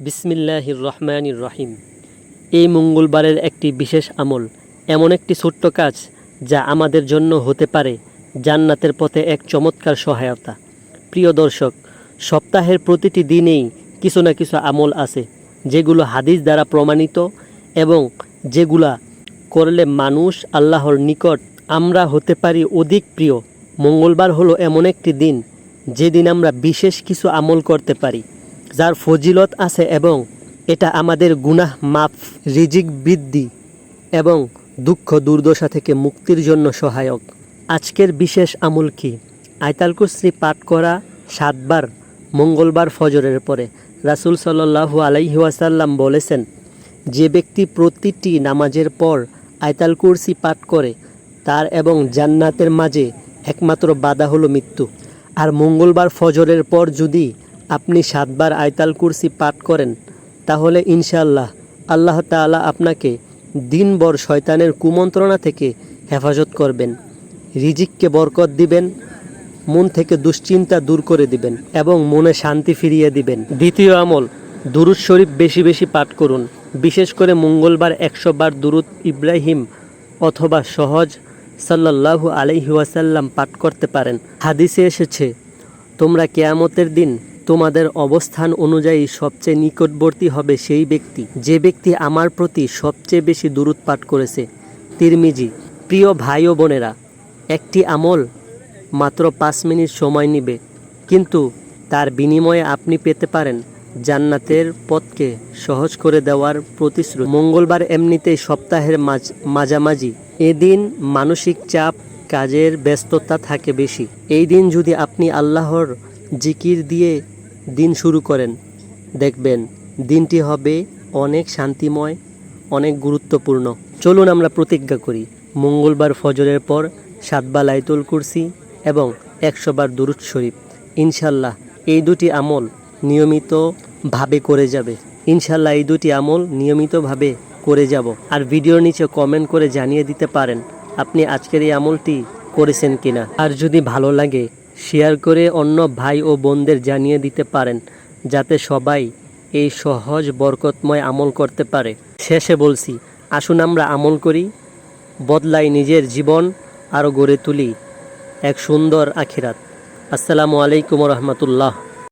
বিসমিল্লাহির রহমানির রহিম। এই মঙ্গলবারের একটি বিশেষ আমল, এমন একটি ছোট্ট কাজ যা আমাদের জন্য হতে পারে জান্নাতের পথে এক চমৎকার সহায়তা। প্রিয় দর্শক, সপ্তাহের প্রতিটি দিনেই কিছু না কিছু আমল আছে, যেগুলো হাদিস দ্বারা প্রমাণিত এবং যেগুলা করলে মানুষ আল্লাহর নিকট আমরা হতে পারি অধিক প্রিয়। মঙ্গলবার হলো এমন একটি দিন, যেদিন আমরা বিশেষ কিছু আমল করতে পারি। যার ফজিলত আছে এবং এটা আমাদের গুনাহ মাফ, রিজিক বৃদ্ধি এবং দুঃখ দুর্দশা থেকে মুক্তির জন্য সহায়ক। আজকের বিশেষ আমল কি? আয়তাল কুসরি পাঠ করা সাতবার, মঙ্গলবার ফজরের পরে। রাসূল আলাইহি ওয়াসাল্লাম বলেছেন, যে ব্যক্তি প্রতিটি নামাজের পর আয়তাল কুরসি পাঠ করে, তার এবং জান্নাতের মাঝে একমাত্র বাধা হলো মৃত্যু। আর মঙ্গলবার ফজরের পর যদি আপনি সাতবার আয়তাল কুরসি পাঠ করেন, তাহলে ইনশাআল্লাহ আল্লাহ তাআলা আপনাকে দিনভর শয়তানের কুমন্ত্রণা থেকে হেফাজত করবেন, রিজিককে বরকত দিবেন, মন থেকে দুশ্চিন্তা দূর করে দিবেন এবং মনে শান্তি ফিরিয়ে দিবেন। দ্বিতীয় আমল, দুরুদ শরীফ বেশি বেশি পাঠ করুন, বিশেষ করে মঙ্গলবার একশো বার দুরুদ ইব্রাহিম অথবা সহজ সাল্লাল্লাহু আলাইহি ওয়াসাল্লাম পাঠ করতে পারেন। হাদিসে এসেছে, তোমরা কেয়ামতের দিন তোমাদের অবস্থান অনুযায়ী সবচেয়ে নিকটবর্তী হবে সেই ব্যক্তি। যে ব্যক্তি আমার প্রতি সবচেয়ে বেশি দূরত করেছে। তিরমিজি, প্রিয় ভাই ও বোনেরা, একটি আমল মাত্র পাঁচ মিনিট সময় নিবে। কিন্তু তার বিনিময়ে আপনি পেতে পারেন জান্নাতের পথকে সহজ করে দেওয়ার প্রতিশ্রুতি। মঙ্গলবার এমনিতেই সপ্তাহের মাঝ, মাঝামাঝি। এদিন মানসিক চাপ, কাজের ব্যস্ততা থাকে বেশি। এই দিন যদি আপনি আল্লাহর জিকির দিয়ে দিন শুরু করেন। দেখবেন, দিনটি হবে অনেক শান্তিময়, অনেক গুরুত্বপূর্ণ। চলুন আমরা প্রতিজ্ঞা করি, মঙ্গলবার ফজরের পর সাতবার লাইতুল কুরসি এবং একশো বার দুরুদ শরীফ। ইনশাল্লাহ, এই দুটি আমল নিয়মিতভাবে করে যাবে। ইনশাল্লাহ, এই দুটি আমল নিয়মিতভাবে করে যাব। আর ভিডিওর নিচে কমেন্ট করে জানিয়ে দিতে পারেন, আপনি আজকের এই আমলটি করেছেন কিনা। আর যদি ভালো লাগে শেয়ার করে অন্য ভাই ও বোনদের জানিয়ে দিতে পারেন, যাতে সবাই এই সহজ বরকতময় আমল করতে পারে। শেষে বলছি, আসুন আমরা আমল করি, বদলাই নিজের জীবন আরও গড়ে তুলি এক সুন্দর আখিরাত। আসসালামু আলাইকুম রহমতুল্লাহ।